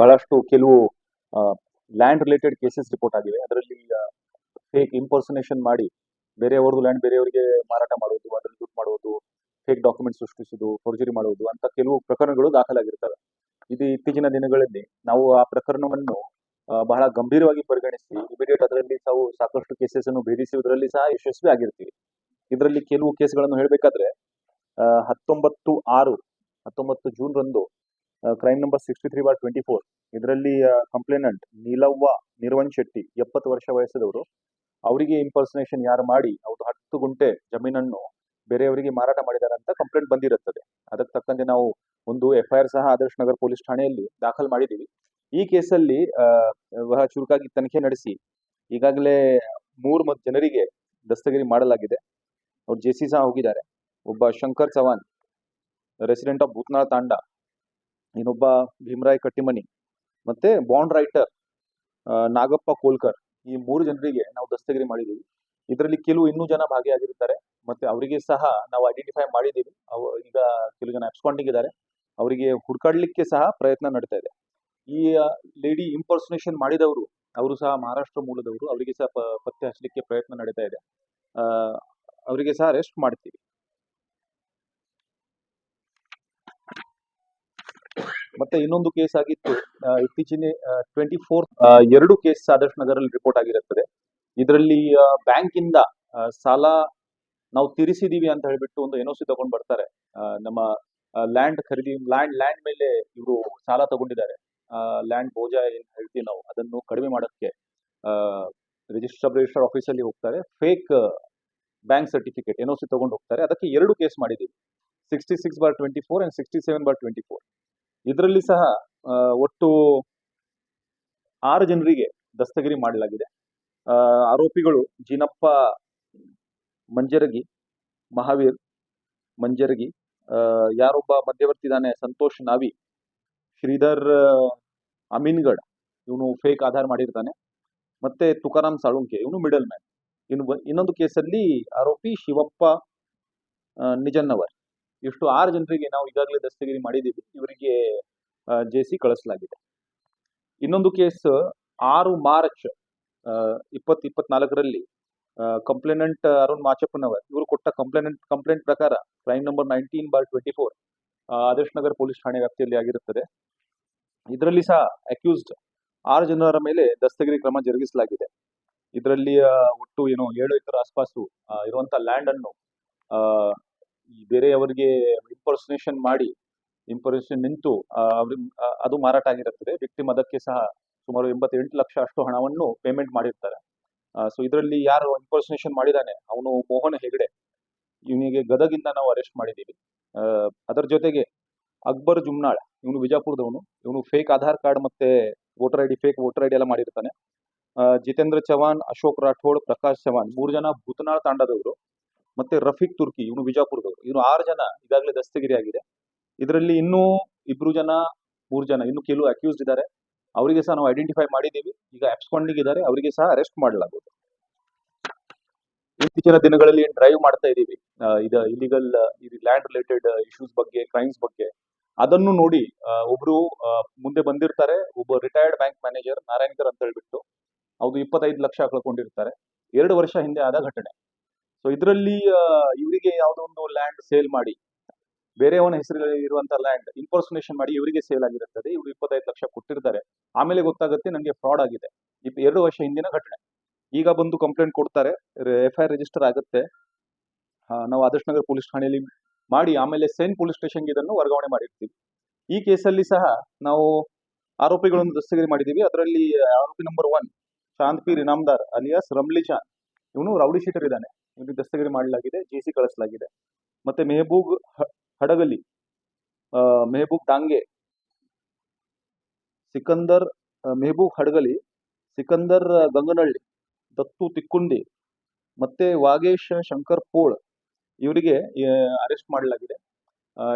ಬಹಳಷ್ಟು ಕೆಲವು land related cases report ಆಗಿವೆ. ಅದರಲ್ಲಿ ಫೇಕ್ ಇಂಪರ್ಸನೇಷನ್ ಮಾಡಿ ಬೇರೆಯವ್ರದ್ದು ಲ್ಯಾಂಡ್ ಬೇರೆಯವರಿಗೆ ಮಾರಾಟ ಮಾಡುವುದು ಅದ್ರಲ್ಲಿ ದುಡ್ಡು ಮಾಡುವುದು ಫೇಕ್ ಡಾಕ್ಯುಮೆಂಟ್ ಸೃಷ್ಟಿಸುವುದು ಫೋರ್ಜರಿ ಮಾಡುವುದು ಅಂತ ಕೆಲವು ಪ್ರಕರಣಗಳು ದಾಖಲಾಗಿರ್ತವೆ. ಇದು ಇತ್ತೀಚಿನ ದಿನಗಳಲ್ಲಿ ನಾವು ಆ ಪ್ರಕರಣವನ್ನು ಬಹಳ ಗಂಭೀರವಾಗಿ ಪರಿಗಣಿಸಿ ಇಮಿಡಿಯೇಟ್ ಅದರಲ್ಲಿ ತಾವು ಸಾಕಷ್ಟು ಕೇಸಸ್ ಅನ್ನು ಭೇದಿಸುವುದರಲ್ಲಿ ಸಹ ಯಶಸ್ವಿ ಆಗಿರ್ತೀವಿ. ಇದರಲ್ಲಿ ಕೆಲವು ಕೇಸ್ಗಳನ್ನು ಹೇಳಬೇಕಾದ್ರೆ ಹತ್ತೊಂಬತ್ತು ಆರು, ಹತ್ತೊಂಬತ್ತು ಜೂನ್ ರಂದು crime number sixty three bar twenty four ಇದರಲ್ಲಿ ಕಂಪ್ಲೇನೆಂಟ್ ನೀಲವ್ವ ನಿರ್ವನ್ ಶೆಟ್ಟಿ, ಎಪ್ಪತ್ತು ವರ್ಷ ವಯಸ್ಸದವರು. ಅವರಿಗೆ ಇಂಪರ್ಸನೇಷನ್ ಯಾರು ಮಾಡಿ ಅವ್ರು ಹತ್ತು ಗುಂಟೆ ಜಮೀನನ್ನು ಬೇರೆಯವರಿಗೆ ಮಾರಾಟ ಮಾಡಿದ್ದಾರೆ ಅಂತ ಕಂಪ್ಲೇಂಟ್ ಬಂದಿರುತ್ತದೆ. ಅದಕ್ಕೆ ತಕ್ಕಂತೆ ನಾವು ಒಂದು ಎಫ್ ಐ ಆರ್ ಸಹ ಆದರ್ಶ ನಗರ ಪೊಲೀಸ್ ಠಾಣೆಯಲ್ಲಿ ದಾಖಲು ಮಾಡಿದ್ದೀವಿ. ಈ ಕೇಸಲ್ಲಿ ಚುರುಕಾಗಿ ತನಿಖೆ ನಡೆಸಿ, ಈಗಾಗಲೇ ಮೂರು ಮತ್ತು ಜನರಿಗೆ ದಸ್ತಗಿರಿ ಮಾಡಲಾಗಿದೆ. ಅವ್ರು ಜೆ ಸಿ ಸಹ ಹೋಗಿದ್ದಾರೆ. ಒಬ್ಬ ಶಂಕರ್ ಚವಾನ್ ರೆಸಿಡೆಂಟ್ ಆಫ್ ಭೂತ್ನಾಳ್ ತಾಂಡ ಇನ್ನೊಬ್ಬ ಭೀಮರಾಯ್ ಕಟ್ಟಿಮನಿ ಮತ್ತೆ ಬಾಂಡ್ ರೈಟರ್ ನಾಗಪ್ಪ ಕೋಲ್ಕರ್ ಈ ಮೂರು ಜನರಿಗೆ ನಾವು ದಸ್ತಗಿರಿ ಮಾಡಿದ್ದೀವಿ. ಇದರಲ್ಲಿ ಕೆಲವು ಇನ್ನೂ ಜನ ಭಾಗಿಯಾಗಿರ್ತಾರೆ ಮತ್ತೆ ಅವರಿಗೆ ಸಹ ನಾವು ಐಡೆಂಟಿಫೈ ಮಾಡಿದ್ದೀವಿ. ಅವು ಈಗ ಕೆಲವು ಜನ ಅಪ್ಸ್ಕೊಂಡಿಂಗ್ ಇದ್ದಾರೆ. ಅವರಿಗೆ ಹುಡ್ಕಾಡ್ಲಿಕ್ಕೆ ಸಹ ಪ್ರಯತ್ನ ನಡೀತಾ ಇದೆ. ಈ ಲೇಡಿ ಇಂಪರ್ಸನೇಷನ್ ಮಾಡಿದವರು, ಅವರು ಸಹ ಮಹಾರಾಷ್ಟ್ರ ಮೂಲದವರು, ಅವರಿಗೆ ಸಹ ಪತ್ತೆ ಹಚ್ಚಲಿಕ್ಕೆ ಪ್ರಯತ್ನ ನಡೀತಾ ಇದೆ. ಅವರಿಗೆ ಸಹ ಅರೆಸ್ಟ್ ಮಾಡ್ತೀವಿ. ಮತ್ತೆ ಇನ್ನೊಂದು ಕೇಸ್ ಆಗಿತ್ತು. ಇತ್ತೀಚಿನ ಟ್ವೆಂಟಿ ಫೋರ್ತ್ ಎರಡು ಕೇಸ್ ಆದರ್ಶ್ ನಗರಲ್ಲಿ ರಿಪೋರ್ಟ್ ಆಗಿರುತ್ತದೆ. ಇದರಲ್ಲಿ ಬ್ಯಾಂಕ್ ಇಂದ ಸಾಲ ನಾವು ತೀರಿಸಿದೀವಿ ಅಂತ ಹೇಳ್ಬಿಟ್ಟು ಒಂದು ಎನ್ ಸಿ ತಗೊಂಡ್ ಬರ್ತಾರೆ. ನಮ್ಮ ಲ್ಯಾಂಡ್ ಖರೀದಿ ಲ್ಯಾಂಡ್ ಲ್ಯಾಂಡ್ ಮೇಲೆ ಇವರು ಸಾಲ ತಗೊಂಡಿದ್ದಾರೆ. ಲ್ಯಾಂಡ್ ಬೋಜ ಏನ್ ಹೇಳ್ತೀವಿ ನಾವು, ಅದನ್ನು ಕಡಿಮೆ ಮಾಡೋಕ್ಕೆ ರಿಜಿಸ್ಟರ್ ರಿಜಿಸ್ಟರ್ ಆಫೀಸಲ್ಲಿ ಹೋಗ್ತಾರೆ. Fake bank certificate N C ತಗೊಂಡು ಹೋಗ್ತಾರೆ. ಅದಕ್ಕೆ ಎರಡು ಕೇಸ್ ಮಾಡಿದ್ದೀವಿ. Sixty six bar twenty four and sixty seven bar twenty four ಇದರಲ್ಲಿ ಸಹ ಒಟ್ಟು ಆರು ಜನರಿಗೆ ದಸ್ತಗಿರಿ ಮಾಡಲಾಗಿದೆ. ಆರೋಪಿಗಳು ಜಿನಪ್ಪ ಮಂಜರಗಿ, ಮಹಾವೀರ್ ಮಂಜರಗಿ ಯಾರೊಬ್ಬ ಮಧ್ಯವರ್ತಿ ಇದ್ದಾನೆ ಸಂತೋಷ್ ನಾವಿ, ಶ್ರೀಧರ್ ಅಮೀನ್ಗಡ್, ಇವನು ಫೇಕ್ ಆಧಾರ್ ಮಾಡಿರ್ತಾನೆ. ಮತ್ತೆ ತುಕಾರಾಮ್ ಸಾಳುಂಕೆ, ಇವನು ಮಿಡಲ್ ಮ್ಯಾನ್ ಇನ್ನು ಇನ್ನೊಂದು ಕೇಸಲ್ಲಿ ಆರೋಪಿ ಶಿವಪ್ಪ ನಿಜನ್ನವರ್ ಇಷ್ಟು ಆರು ಜನರಿಗೆ ನಾವು ಈಗಾಗಲೇ ದಸ್ತಗಿರಿ ಮಾಡಿದ್ದೀವಿ. ಇವರಿಗೆ ಜೆ ಸಿ ಕಳಿಸಲಾಗಿದೆ. ಇನ್ನೊಂದು ಕೇಸ್, ಆರು ಮಾರ್ಚ್ ಇಪ್ಪತ್, ಇಪ್ಪತ್ನಾಲ್ಕರಲ್ಲಿ ಕಂಪ್ಲೇನೆಂಟ್ ಅರುಣ್ ಮಾಚಪ್ಪನವರ್, ಇವರು ಕೊಟ್ಟ ಕಂಪ್ಲೇನೆಂಟ್, ಕಂಪ್ಲೇಂಟ್ ಪ್ರಕಾರ crime number nineteen bar twenty four Adarsh Nagar police ಠಾಣೆ ವ್ಯಾಪ್ತಿಯಲ್ಲಿ ಆಗಿರುತ್ತದೆ. ಇದರಲ್ಲಿ ಸಹ ಅಕ್ಯೂಸ್ಡ್ ಆರು ಜನರ ಮೇಲೆ ದಸ್ತಗಿರಿ ಕ್ರಮ ಜರುಗಿಸಲಾಗಿದೆ. ಇದರಲ್ಲಿ ಒಟ್ಟು ಏನು ಏಳು ಎಕರೆ ಆಸ್ಪಾಸು ಇರುವಂತಹ ಇರುವಂತ ಲ್ಯಾಂಡ್ ಅನ್ನು ಬೇರೆಯವರಿಗೆ ಇಂಪರ್ಸನೇಷನ್ ಮಾಡಿ ಇಂಪರ್ಸನೇಷನ್ ನಿಂತು ಅವ್ರಿಗೆ ಅದು ಮಾರಾಟ ಆಗಿರುತ್ತದೆ. ವ್ಯಕ್ತಿ ಅದಕ್ಕೆ ಸಹ ಸುಮಾರು ಎಂಬತ್ತೆಂಟು ಲಕ್ಷ ಅಷ್ಟು ಹಣವನ್ನು ಪೇಮೆಂಟ್ ಮಾಡಿರ್ತಾರೆ. ಸೊ ಇದರಲ್ಲಿ ಯಾರು ಇಂಪರ್ಸನೇಷನ್ ಮಾಡಿದಾನೆ? ಅವನು ಮೋಹನ್ ಹೆಗಡೆ. ಇವನಿಗೆ ಗದಗಿಂದ ನಾವು ಅರೆಸ್ಟ್ ಮಾಡಿದ್ದೀವಿ. ಅದರ ಜೊತೆಗೆ ಅಕ್ಬರ್ ಜುಮ್ನಾಳ್, ಇವನು ವಿಜಾಪುರದವನು. ಇವನು ಫೇಕ್ ಆಧಾರ್ ಕಾರ್ಡ್ ಮತ್ತೆ voter I D fake voter I D ಎಲ್ಲ ಮಾಡಿರ್ತಾನೆ. ಜಿತೇಂದ್ರ ಚವಾನ್ ಅಶೋಕ್ ರಾಠೋಡ್, ಪ್ರಕಾಶ್ ಚವಾನ್ ಮೂರು ಜನ ಭೂತನಾಳ್ ತಾಂಡದವರು. ಮತ್ತೆ ರಫೀಕ್ ತುರ್ಕಿ, ಇವನು ಬಿಜಾಪುರದವರು. ಇವನು ಆರು ಜನ ಈಗಾಗಲೇ ದಸ್ತಗಿರಿ ಆಗಿದೆ ಇದರಲ್ಲಿ ಇನ್ನೂ ಇಬ್ರು ಜನ, ಮೂರು ಜನ, ಇನ್ನು ಕೆಲವು ಅಕ್ಯೂಸ್ಡ್ ಇದ್ದಾರೆ. ಅವರಿಗೆ ಸಹ ನಾವು ಐಡೆಂಟಿಫೈ ಮಾಡಿದ್ದೀವಿ. ಈಗ ಅಬ್ಸ್ಕಾಂಡಿಂಗ್ ಇದ್ದಾರೆ. ಅವರಿಗೆ ಸಹ ಅರೆಸ್ಟ್ ಮಾಡಲಾಗುವುದು. ಇತ್ತೀಚಿನ ದಿನಗಳಲ್ಲಿ ಏನ್ ಡ್ರೈವ್ ಮಾಡ್ತಾ ಇದ್ದೀವಿ. ಇದು ಇಲಿಗಲ್ ಇದು ಲ್ಯಾಂಡ್ ರಿಲೇಟೆಡ್ ಇಶ್ಯೂಸ್ ಬಗ್ಗೆ ಕ್ರೈಮ್ಸ್ ಬಗ್ಗೆ. ಅದನ್ನು ನೋಡಿ ಒಬ್ರು ಮುಂದೆ ಬಂದಿರ್ತಾರೆ. ಒಬ್ಬ ರಿಟೈರ್ಡ್ ಬ್ಯಾಂಕ್ ಮ್ಯಾನೇಜರ್ ನಾರಾಯಣಕರ್ ಅಂತ ಹೇಳ್ಬಿಟ್ಟು ಅವ್ರು ಇಪ್ಪತ್ತೈದು ಲಕ್ಷ ಕಳ್ಕೊಂಡಿರ್ತಾರೆ ಎರಡು ವರ್ಷ ಹಿಂದೆ ಆದ ಘಟನೆ. ಸೊ ಇದರಲ್ಲಿ ಇವರಿಗೆ ಯಾವುದೋ ಒಂದು ಲ್ಯಾಂಡ್ ಸೇಲ್ ಮಾಡಿ ಬೇರೆಯವನ ಹೆಸರಲ್ಲಿ ಇರುವಂತ ಲ್ಯಾಂಡ್ ಇಂಪರ್ಸನೇಷನ್ ಮಾಡಿ ಇವರಿಗೆ ಸೇಲ್ ಆಗಿರುತ್ತದೆ. ಇವರು ಇಪ್ಪತ್ತೈದು ಲಕ್ಷ ಕೊಟ್ಟಿರ್ತಾರೆ. ಆಮೇಲೆ ಗೊತ್ತಾಗುತ್ತೆ ನನಗೆ ಫ್ರಾಡ್ ಆಗಿದೆ. ಇಪ್ಪ ಎರಡು ವರ್ಷ ಹಿಂದಿನ ಘಟನೆ. ಈಗ ಬಂದು ಕಂಪ್ಲೇಂಟ್ ಕೊಡ್ತಾರೆ. ಎಫ್ ಐ ಆರ್ ರಿಜಿಸ್ಟರ್ ಆಗುತ್ತೆ. ನಾವು ಆದರ್ಶ್ ನಗರ ಪೊಲೀಸ್ ಠಾಣೆಯಲ್ಲಿ ಮಾಡಿ, ಆಮೇಲೆ ಸೇನ್ ಪೊಲೀಸ್ ಸ್ಟೇಷನ್ಗೆ ಇದನ್ನು ವರ್ಗಾವಣೆ ಮಾಡಿರ್ತೀವಿ. ಈ ಕೇಸಲ್ಲಿ ಸಹ ನಾವು ಆರೋಪಿಗಳನ್ನು ದಸ್ತಗಿರಿ ಮಾಡಿದ್ದೀವಿ. ಅದರಲ್ಲಿ ಆರೋಪಿ number one Shantpeer Inamdar alias Ramli ಇವನು ರೌಡಿ ಶೀಟರ್ ಇದ್ದಾನೆ. ಇವನಿಗೆ ದಸ್ತಗಿರಿ ಮಾಡಲಾಗಿದೆ ಜಿಸಿ ಕಳಿಸಲಾಗಿದೆ. ಮತ್ತೆ ಮೆಹಬೂಬ್ ಹಡಗಲಿ ಮೆಹಬೂಬ್ ಡಾಂಗೆ ಸಿಕಂದರ್ ಮೆಹಬೂಬ್ ಹಡಗಲಿ, ಸಿಕಂದರ್ ಗಂಗನಹಳ್ಳಿ ದತ್ತು ತಿಕ್ಕುಂಡಿ, ಮತ್ತೆ ವಾಗೇಶ್ ಶಂಕರ್ ಪೋಳ್ ಇವರಿಗೆ ಅರೆಸ್ಟ್ ಮಾಡಲಾಗಿದೆ.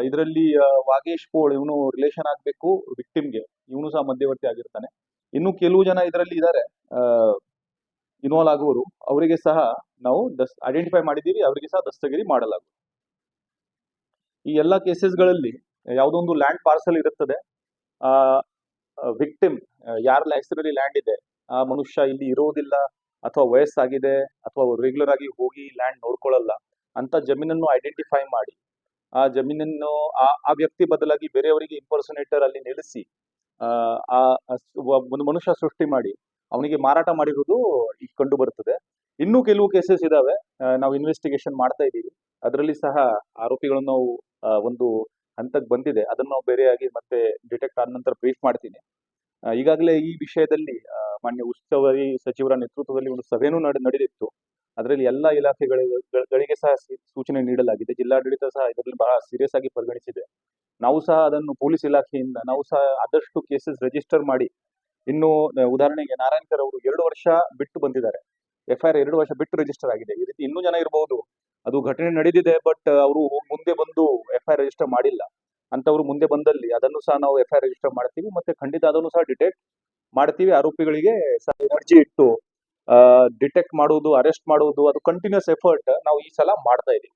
ಇದರಲ್ಲಿ ವಾಗೇಶ್ ಪೋಳ್ ಇವನು ರಿಲೇಷನ್ ಆಗಬೇಕು ವಿಕ್ಟಿಮ್ಗೆ ಇವನು ಸಹ ಮಧ್ಯವರ್ತಿ ಆಗಿರ್ತಾನೆ. ಇನ್ನು ಕೆಲವು ಜನ ಇದರಲ್ಲಿ ಇದ್ದಾರೆ ಇನ್ವಾಲ್ವ್ ಆಗುವರು, ಅವರಿಗೆ ಸಹ ನಾವು ದಸ್ ಐಡೆಂಟಿಫೈ ಮಾಡಿದ್ದೀವಿ ಅವರಿಗೆ ಸಹ ದಸ್ತಗಿರಿ ಮಾಡಲಾಗುವುದು. ಈ ಎಲ್ಲ ಕೇಸಸ್ಗಳಲ್ಲಿ ಯಾವುದೋ ಒಂದು ಲ್ಯಾಂಡ್ ಪಾರ್ಸಲ್ ಇರುತ್ತದೆ, ಆ ವಿಕ್ಟಿಮ್ ಯಾರ ಹೆಸರಲ್ಲಿ ಲ್ಯಾಂಡ್ ಇದೆ, ಆ ಮನುಷ್ಯ ಇಲ್ಲಿ ಇರೋದಿಲ್ಲ ಅಥವಾ ವಯಸ್ಸಾಗಿದೆ, ಅಥವಾ ರೆಗ್ಯುಲರ್ ಆಗಿ ಹೋಗಿ ಲ್ಯಾಂಡ್ ನೋಡ್ಕೊಳ್ಳಲ್ಲ, ಅಂತ ಜಮೀನನ್ನು ಐಡೆಂಟಿಫೈ ಮಾಡಿ, ಆ ಜಮೀನನ್ನು ಆ ಆ ವ್ಯಕ್ತಿ ಬದಲಾಗಿ ಬೇರೆಯವರಿಗೆ ಇಂಪರ್ಸನೇಟರ್ ಅಲ್ಲಿ ನಿಲ್ಲಿಸಿ, ಆ ಆ ಒಂದು ಮನುಷ್ಯ ಸೃಷ್ಟಿ ಮಾಡಿ ಅವನಿಗೆ ಮಾರಾಟ ಮಾಡಿರುವುದು ಈಗ ಕಂಡು ಬರುತ್ತದೆ. ಇನ್ನೂ ಕೆಲವು ಕೇಸಸ್ ಇದಾವೆ. ನಾವು ಇನ್ವೆಸ್ಟಿಗೇಷನ್ ಮಾಡ್ತಾ ಇದ್ದೀವಿ. ಅದರಲ್ಲಿ ಸಹ ಆರೋಪಿಗಳನ್ನು ನಾವು ಒಂದು ಹಂತಕ್ಕೆ ಬಂದಿದೆ. ಅದನ್ನು ನಾವು ಬೇರೆಯಾಗಿ ಮತ್ತೆ ಡಿಟೆಕ್ಟ್ ಆದ ನಂತರ ಬ್ರೀಫ್ ಮಾಡ್ತೀನಿ. ಈಗಾಗಲೇ ಈ ವಿಷಯದಲ್ಲಿ ಮಾನ್ಯ ಉಸ್ತುವಾರಿ ಸಚಿವರ ನೇತೃತ್ವದಲ್ಲಿ ಒಂದು ಸಭೆನೂ ನಡೆ, ನಡೆದಿತ್ತು. ಅದರಲ್ಲಿ ಎಲ್ಲ ಇಲಾಖೆಗಳಿಗೆ ಸಹ ಸೂಚನೆ ನೀಡಲಾಗಿದೆ. ಜಿಲ್ಲಾಡಳಿತ ಸಹ ಇದರಲ್ಲಿ ಬಹಳ ಸೀರಿಯಸ್ ಆಗಿ ಪರಿಗಣಿಸಿದೆ. ನಾವು ಸಹ ಅದನ್ನು ಪೊಲೀಸ್ ಇಲಾಖೆಯಿಂದ, ನಾವು ಸಹ ಆದಷ್ಟು ಕೇಸಸ್ ರಿಜಿಸ್ಟರ್ ಮಾಡಿ ಇನ್ನು ಉದಾಹರಣೆಗೆ ನಾರಾಯಣಕರ್ ಅವರು ಎರಡು ವರ್ಷ ಬಿಟ್ಟು ಬಂದಿದ್ದಾರೆ. ಎಫ್ಐಆರ್ ಎರಡು ವರ್ಷ ಬಿಟ್ಟು ರಿಜಿಸ್ಟರ್ ಆಗಿದೆ. ಈ ರೀತಿ ಇನ್ನೂ ಜನ ಇರಬಹುದು ಅದು ಘಟನೆ ನಡೆದಿದೆ ಬಟ್ ಅವರು ಮುಂದೆ ಬಂದು ಎಫ್ಐಆರ್ ರಿಜಿಸ್ಟರ್ ಮಾಡಿಲ್ಲ. ಅಂತವರು ಮುಂದೆ ಬಂದಲ್ಲಿ ಅದನ್ನು ಸಹ ನಾವು ಎಫ್ಐಆರ್ ರಿಜಿಸ್ಟರ್ ಮಾಡ್ತೀವಿ. ಮತ್ತೆ ಖಂಡಿತ ಅದನ್ನು ಸಹ ಡಿಟೆಕ್ಟ್ ಮಾಡ್ತೀವಿ. ಆರೋಪಿಗಳಿಗೆ ಅರ್ಜಿ ಎನರ್ಜಿ ಇಟ್ಟು ಡಿಟೆಕ್ಟ್ ಮಾಡುವುದು ಅರೆಸ್ಟ್ ಮಾಡುವುದು, ಅದು ಕಂಟಿನ್ಯೂಸ್ ಎಫರ್ಟ್ ನಾವು ಈ ಸಲ ಮಾಡ್ತಾ ಇದೀವಿ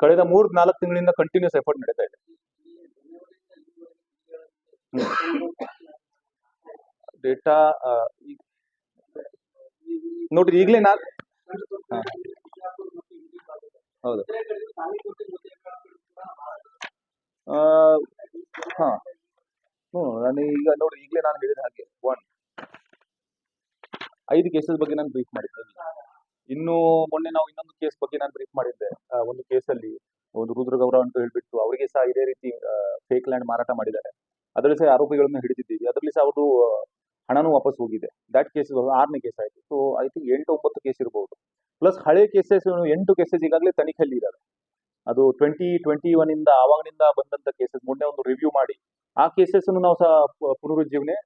ಕಳೆದ ಮೂರ್ ನಾಲ್ಕು ತಿಂಗಳಿಂದ ಕಂಟಿನ್ಯೂಸ್ ಎಫರ್ಟ್ ನಡೀತಾ ಇದೆ. ಡೇಟಾ ನೋಡ್ರಿ, ಈಗಲೇ ನಾನು ಹೌದು. ಹಾ. ಹ್ಞೂ, ನಾನು ಈಗ ನೋಡಿ ಈಗಲೇ ನಾನು ಹೇಳಿದ ಹಾಗೆ ಒನ್ ಐದು ಕೇಸಸ್ ಬಗ್ಗೆ ನಾನು ಬ್ರೀಫ್ ಮಾಡಿದ್ದೆ. ಇನ್ನು ಮೊನ್ನೆ ನಾವು ಇನ್ನೊಂದು ಕೇಸ್ ಬಗ್ಗೆ ನಾನು ಬ್ರೀಫ್ ಮಾಡಿದ್ದೆ. ಒಂದು ಕೇಸಲ್ಲಿ ಒಂದು ರುದ್ರಗೌರ ಅಂತ ಹೇಳ್ಬಿಟ್ಟು ಅವರಿಗೆ ಸಹ ಇದೇ ರೀತಿ ಫೇಕ್ ಲ್ಯಾಂಡ್ ಮಾರಾಟ ಮಾಡಿದ್ದಾರೆ. ಅದರಲ್ಲಿ ಸಹ ಆರೋಪಿಗಳನ್ನು ಹಿಡಿದಿದ್ದೀವಿ. ಅದರಲ್ಲಿ ಸಹ ಅವರು ಹಣನೂ ವಾಪಸ್ ಹೋಗಿದೆ. ದ್ಯಾಟ್ ಕೇಸ್ ಆರನೇ ಕೇಸ್ ಆಯಿತು. ಸೊ ಐ ಥಿಂಕ್ ಎಂಟು ಒಂಬತ್ತು ಕೇಸ್ ಇರ್ಬೋದು. ಪ್ಲಸ್ ಹಳೆ ಕೇಸಸ್ ಎಂಟು ಕೇಸಸ್ ಈಗಾಗಲೇ ತನಿಖೆಯಲ್ಲಿ ಇದ್ದಾವೆ ಅದು ಟ್ವೆಂಟಿ ಟ್ವೆಂಟಿ ಒನ್ ಇಂದ ಆವಾಗಿನಿಂದ ಬಂದಂತ ಕೇಸಸ್ ಮೊನ್ನೆ ಒಂದು ರಿವ್ಯೂ ಮಾಡಿ. ಆ ಕೇಸಸ್ ನಾವು ಸಹ ಪುನರುಜ್ಜೀವನೆ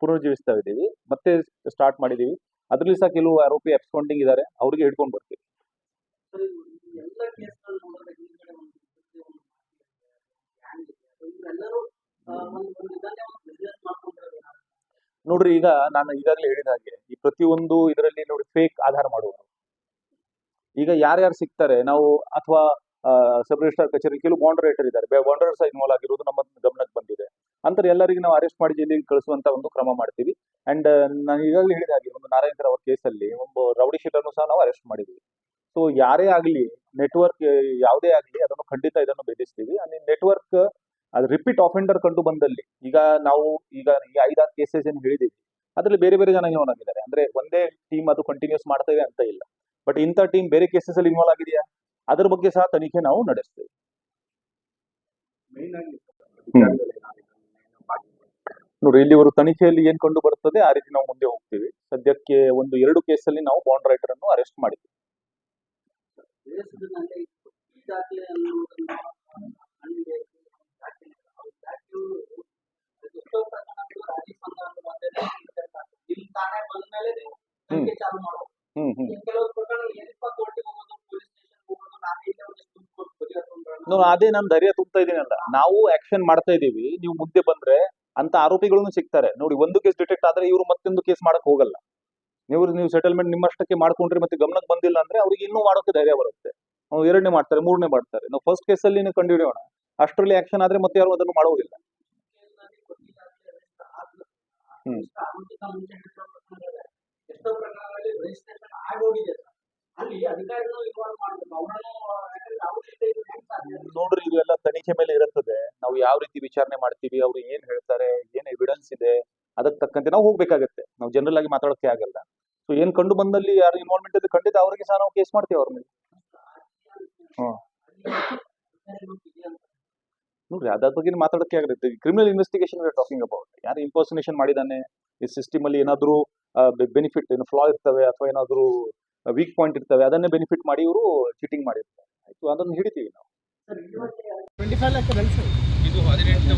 ಪುನರುಜ್ಜೀವಿಸ್ತಾ ಇದ್ದೀವಿ. ಮತ್ತೆ ಸ್ಟಾರ್ಟ್ ಮಾಡಿದೀವಿ ಅದರಲ್ಲಿ ಸಹ ಕೆಲವು ಆರೋಪಿ ಅಬ್ಸ್ಕೊಂಡಿಂಗ್ ಇದ್ದಾರೆ. ಅವ್ರಿಗೆ ಹಿಡ್ಕೊಂಡು ಬರ್ತೀವಿ. ನೋಡ್ರಿ, ಈಗ ನಾನು ಈಗಾಗಲೇ ಹೇಳಿದ ಹಾಗೆ ಈ ಪ್ರತಿಯೊಂದು ಇದರಲ್ಲಿ ನೋಡಿ ಫೇಕ್ ಆಧಾರ ಮಾಡುವರು ಈಗ ಯಾರ್ಯಾರು ಸಿಗ್ತಾರೆ, ನಾವು ಅಥವಾ ಸಬ್ ರಿಜಿಸ್ಟ್ರಾರ್ ಕಚೇರಿ ಕೆಲವು ಬಾಂಡ್ರೇಟರ್ ಇದ್ದಾರೆ. ಬಾಂಡರ್ ಸಹ ಇನ್ವಾಲ್ವ್ ಆಗಿರೋದು ನಮ್ಮ ಗಮನಕ್ಕೆ ಬಂದಿದೆ. ಅಂತ ಎಲ್ಲರಿಗೂ ನಾವು ಅರೆಸ್ಟ್ ಮಾಡಿ ಜೈಲಿಗೆ ಕಳಿಸುವಂತ ಒಂದು ಕ್ರಮ ಮಾಡ್ತೀವಿ. ಅಂಡ್ ನಾನು ಈಗಾಗಲೇ ಹೇಳಿದ ಹಾಗೆ ಒಂದು ನಾರಾಯಣಕರ್ ಅವರ ಕೇಸಲ್ಲಿ ಒಂದು ರೌಡಿ ಶೀಟರ್ನು ಸಹ ನಾವು ಅರೆಸ್ಟ್ ಮಾಡಿದ್ವಿ. ಸೊ ಯಾರೇ ಆಗಲಿ ನೆಟ್ವರ್ಕ್ ಯಾವುದೇ ಆಗಲಿ ಅದನ್ನು ಖಂಡಿತ ಇದನ್ನು ಭೇದಿಸ್ತೀವಿ. ನೆಟ್ವರ್ಕ್ ಅದು ರಿಪೀಟ್ ಆಫೆಂಡರ್ ಕಂಡು ಬಂದಲ್ಲಿ ಈಗ ನಾವು ಈಗ ಈ ಐದಾರು ಕೇಸಸ್ ಏನು ಹೇಳಿದೀವಿ ಅದರಲ್ಲಿ ಬೇರೆ ಬೇರೆ ಜನ ಇನ್ವಾಲ್ವ್ ಆಗಿದ್ದಾರೆ. ಅಂದ್ರೆ ಒಂದೇ ಟೀಮ್ ಅದು ಕಂಟಿನ್ಯೂಸ್ ಮಾಡ್ತೇವೆ ಅಂತ ಇಲ್ಲ. ಬಟ್ ಇಂಥ ಟೀಮ್ ಬೇರೆ ಕೇಸಸ್ ಅಲ್ಲಿ ಇನ್ವಾಲ್ವ್ ಆಗಿದೆಯಾ? ಅದ್ರ ಬಗ್ಗೆ ಸಹ ತನಿಖೆ ನಾವು ನಡೆಸ್ತೇವೆ. ನೋಡಿ ಇಲ್ಲಿವರು ತನಿಖೆಯಲ್ಲಿ ಏನ್ ಕಂಡು ಬರ್ತದೆ ಆ ರೀತಿ ನಾವು ಮುಂದೆ ಹೋಗ್ತೀವಿ. ಸದ್ಯಕ್ಕೆ ಒಂದು ಎರಡು ಕೇಸಲ್ಲಿ ನಾವು ಬಾಂಡ್ ರೈಟರ್ ಅನ್ನು ಅರೆಸ್ಟ್ ಮಾಡಿದ್ವಿ ದೇಶದಲ್ಲಿ ಈಗಾಗಲೇ ಅನ್ನುವುದನ್ನು ಹಳ್ಳಿಗೆ ಎಷ್ಟೋ ಪ್ರಕರಣಗಳು ರಾಜೀವ್ ಸಂಧಾನ ಬಂದರೆ ಇಲ್ಲಿ ತಾನೇ ಬಂದ್ಮೇಲೆ ನೀವು ತನಿಖೆ ಚಾಲು ಮಾಡೋದು. ಹ್ಮ್ ಹ್ಮ್. ಇನ್ನು ಕೆಲವು ಏನಪ್ಪ ಕೋರ್ಟಿಗೆ ಹೋಗೋದು ಪೊಲೀಸ್ ಸ್ಟೇಷನ್ ಹೋಗೋದು ನಾನೇ ಇಲ್ಲೇ ಅದೇ ನಾನು ಧೈರ್ಯ ತುಂಬ್ತಾ ಇದೀನಲ್ಲ ನಾವು ಆಕ್ಷನ್ ಮಾಡ್ತಾ ಇದೀವಿ ನೀವು ಮುಂದೆ ಬಂದ್ರೆ ಅಂತ ಆರೋಪಿಗಳನ್ನು ಸಿಗ್ತಾರೆ. ನೋಡಿ ಒಂದು ಕೇಸ್ ಡಿಟೆಕ್ಟ್ ಆದ್ರೆ ಇವರು ಮತ್ತೊಂದು ಕೇಸ್ ಮಾಡಕ್ ಹೋಗಲ್ಲ. ನೀವು ನೀವು ಸೆಟಲ್ಮೆಂಟ್ ನಿಮ್ಮಷ್ಟಕ್ಕೆ ಮಾಡ್ಕೊಂಡ್ರೆ ಮತ್ತೆ ಗಮನಕ್ಕೆ ಬಂದಿಲ್ಲ ಅಂದ್ರೆ ಅವ್ರಿಗೆ ಇನ್ನೂ ಮಾಡೋಕೆ ಧೈರ್ಯ ಬರುತ್ತೆ. ಅವ್ರು ಎರಡನೇ ಮಾಡ್ತಾರೆ ಮೂರನೇ ಮಾಡ್ತಾರೆ. ನಾವು ಫಸ್ಟ್ ಕೇಸಲ್ಲಿ ಕಂಡು ಹಿಡಿಯೋಣ. ಅಷ್ಟರಲ್ಲಿ ಆಕ್ಷನ್ ಆದ್ರೆ ಮತ್ತೆ ಯಾರು ಅದನ್ನು ಮಾಡೋದಿಲ್ಲ. ಹ್ಮ್. ರಿಜಿಸ್ಟ್ರೇಷನ್ ಆಗೋಗಿದೆ ಅಲ್ಲಿ ಅಧಿಕಾರಿಗಳು ಇನ್ವಾಲ್ವ್ ಮಾಡಬೇಕು ಅವರನ್ನು ನೋಡ್ರಿ ಇದೆಲ್ಲ ತನಿಖೆ ಮೇಲೆ ಇರುತ್ತದೆ. ನಾವು ಯಾವ ರೀತಿ ವಿಚಾರಣೆ ಮಾಡ್ತೀವಿ, ಅವ್ರು ಏನ್ ಹೇಳ್ತಾರೆ, ಏನ್ ಎವಿಡೆನ್ಸ್ ಇದೆ, ಅದಕ್ಕೆ ತಕ್ಕಂತೆ ನಾವು ಹೋಗ್ಬೇಕಾಗತ್ತೆ. ನಾವು ಜನರಲ್ ಆಗಿ ಮಾತಾಡೋಕೆ ಆಗಲ್ಲ. ಸೊ ಏನ್ ಕಂಡು ಬಂದಲ್ಲಿ ಯಾರು ಇನ್ವಾಲ್ವ್ಮೆಂಟ್ ಇದೆ ಖಂಡಿತ ಅವರಿಗೆ ಸಹ ನಾವು ಕೇಸ್ ಮಾಡ್ತೀವಿ ಅವ್ರ ಮೇಲೆ. ಹ್ಮ್. ನೋಡ್ರಿ ಅದ್ರ ಬಗ್ಗೆ ಮಾತಾಡೋಕೆ ಆಗುತ್ತೆ ಕ್ರಿಮಿನಲ್ ಇನ್ವೆಸ್ಟಿಗೇಷನ್ ಟಾಕಿಂಗ್ ಅಬೌಟ್ ಯಾರು ಇಂಪೋಸಿನೇಷನ್ ಮಾಡಿದಾನೆ ಈ ಸಿಸ್ಟಮ್ ಅಲ್ಲಿ ಏನಾದರೂ ಬೆನಿಫಿಟ್ ಏನು ಫ್ಲಾ ಇರ್ತವೆ ಅಥವಾ ಏನಾದರೂ ವೀಕ್ ಪಾಯಿಂಟ್ ಇರ್ತವೆ ಅದನ್ನೇ ಬೆನಿಫಿಟ್ ಮಾಡಿ ಇವರು ಚೀಟಿಂಗ್ ಮಾಡಿರ್ತಾರೆ. ಆಯ್ತು ಅದನ್ನು ಹಿಡಿತೀವಿ ನಾವು. ಟ್ವೆಂಟಿ ಫೈವ್ ಲ್ಯಾಕ್ ಇದು ಹದಿನೆಂಟು